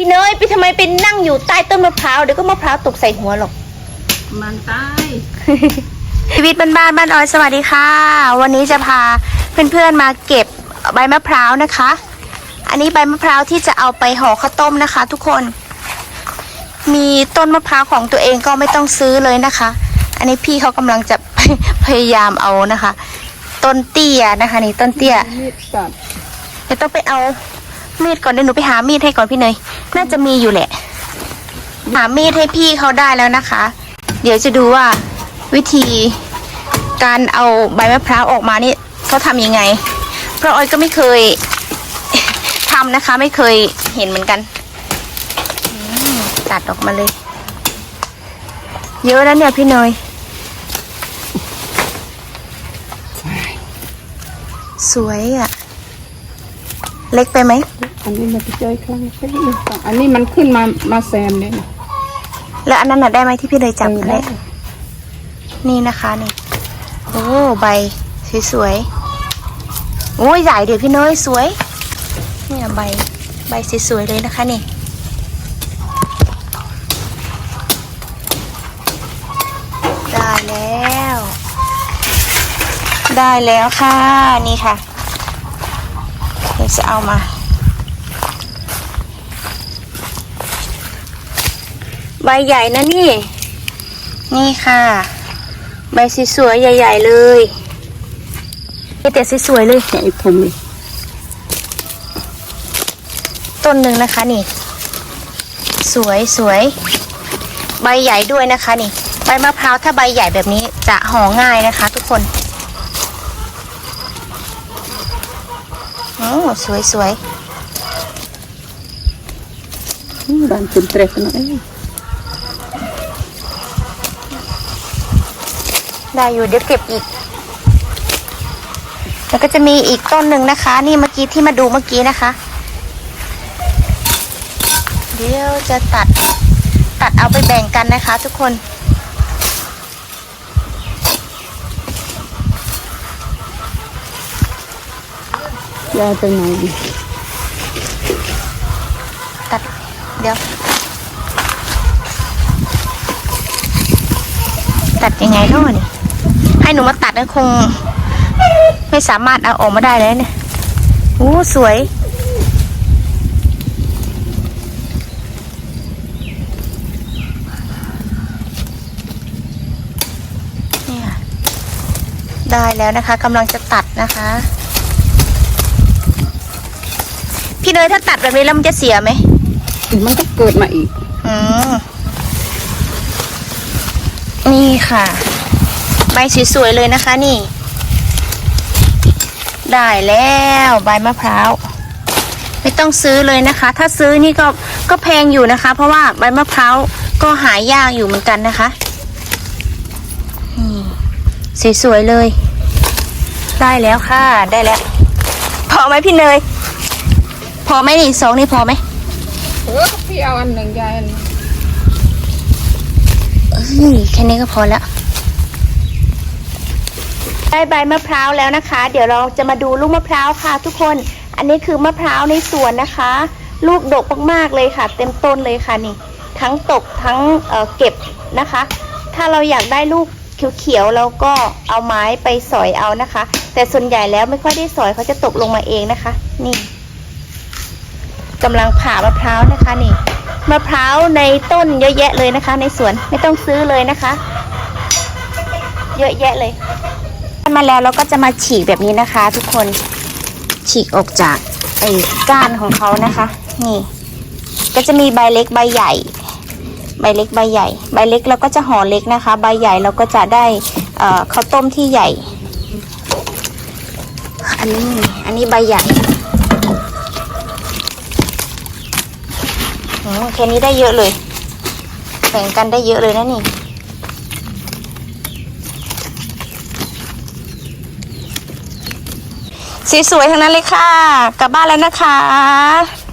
พี่เนยพี่ทำไมเป็นนั่งอยู่ใต้ต้นมะพร้าวเดี๋ยวก็มะพร้าวตกใส่หัวหรอก มันตายชีวิตบ้านบ้านๆบ้านออยสวัสดีค่ะ วันนี้จะพาเพื่อนๆมาเก็บใบมะพร้าวนะคะ อันนี้ใบมะพร้าวที่จะเอาไปห่อข้าวต้มนะคะ ทุกคน มีต้นมะพร้าวของตัวเองก็ไม่ต้องซื้อเลยนะคะ อันนี้พี่เขากำลังจะ พยายามเอานะคะ ต้นเตี้ยนะคะ นี่ต้นเตี้ยมีดตัด เดี๋ยวต้องไปเอา มีดก่อนเดี๋ยวหนูไปหามีดให้ก่อนพี่เนย น่าจะมีอยู่แหละ หามีดให้พี่เขาได้แล้วนะคะ เดี๋ยวจะดูว่าวิธีการเอาใบมะพร้าวออกมานี่เขาทำยังไง เพราะออยก็ไม่เคยทำนะคะ ไม่เคยเห็นเหมือนกันตัดออกมาเลย เยอะแล้วเนี่ยพี่เนย สวยอะ เล็กไปไหม อันนี้มันไปเจอครั้งแค่นี้อันนี้มันขึ้นมามาแซมเลยนะแล้วอันนั้นน่ะได้ไหมที่พี่เลยจับเอออันได้นี้นี่นะคะนี่โอ้ใบสวยๆโอ้ยใหญ่เดี๋ยวพี่น้อยสวยเนี่ยใบใบสวยๆเลยนะคะนี่ได้แล้ว ได้แล้วค่ะนี่ค่ะเดี๋ยวจะเอามา ใบใหญ่นะนี่ นี่ค่ะ ใบสวยๆใหญ่ ๆ เลยมีแต่สวยๆเลยไอ้ผมนี่ต้นหนึ่งนะคะนี่ สวยสวยใบใหญ่ด้วยนะคะนี่ ใบมะพร้าวถ้าใบใหญ่แบบนี้จะห่อง่ายนะคะ ทุกคนโอ้สวยสวยดันเป็นเตรกนะเอ้ย ได้อยู่เดี๋ยวเก็บอีก แล้วก็จะมีอีกต้นหนึ่งนะคะ นี่เมื่อกี้ที่มาดูเมื่อกี้นะคะ เดี๋ยวจะตัดตัดเอาไปแบ่งกันนะคะ ทุกคนยายไปไหนดิตัดเดี๋ยว ตัดยังไงเนาะนี่ ให้หนูมาตัดนะคง ไม่สามารถเอาออกมาได้เลยเนี่ยอู้สวยเนี่ยได้แล้วนะคะกำลังจะตัดนะคะ พี่เนยถ้าตัดแบบนี้แล้วมันจะเสียไหมมันก็เกิดมาอีก อืมนี่ค่ะ ใบสวยๆเลยนะคะนี่ ได้แล้วใบมะพร้าวไม่ต้องซื้อเลยนะคะ ถ้าซื้อนี่ก็ก็แพงอยู่นะคะ เพราะว่าใบมะพร้าวก็หายากอยู่เหมือนกันนะคะนี่สวยๆเลย ได้แล้วค่ะได้แล้ว พอไหมพี่เนย พอไหมนี่สองนี่พอไหมเออพี่เอาอันหนึ่งยายอันหนึ่งเอ้ยแค่นี้ก็พอแล้ว ได้ใบมะพร้าวแล้วนะคะ เดี๋ยวเราจะมาดูลูกมะพร้าวค่ะทุกคน อันนี้คือมะพร้าวในสวนนะคะ ลูกดกมากๆเลยค่ะ เต็มต้นเลยค่ะนี่ ทั้งตกทั้งเเก็บนะคะ ถ้าเราอยากได้ลูกเขียวๆเราก็เอาไม้ไปสอยเอานะคะ แต่ส่วนใหญ่แล้วไม่ค่อยได้สอยเขาจะตกลงมาเองนะคะ นี่กำลังผ่ามะพร้าวนะคะนี่มะพร้าวในต้นเยอะแยะเลยนะคะ ในสวนไม่ต้องซื้อเลยนะคะ เยอะแยะเลย มาแล้วเราก็จะมาฉีกแบบนี้นะคะ ทุกคนฉีกออกจากไอ้ก้านของเขานะคะ นี่ ก็จะมีใบเล็กใบใหญ่ ใบเล็กใบใหญ่ ใบเล็กเราก็จะห่อเล็กนะคะ ใบใหญ่เราก็จะได้เอ่อข้าวต้มที่ใหญ่ อันนี้อันนี้ใบใหญ่โอ้แค่นี้ได้เยอะเลยแบ่งกันได้เยอะเลยนะนี่ สวยๆทั้งนั้นเลยค่ะ กลับบ้านแล้วนะคะ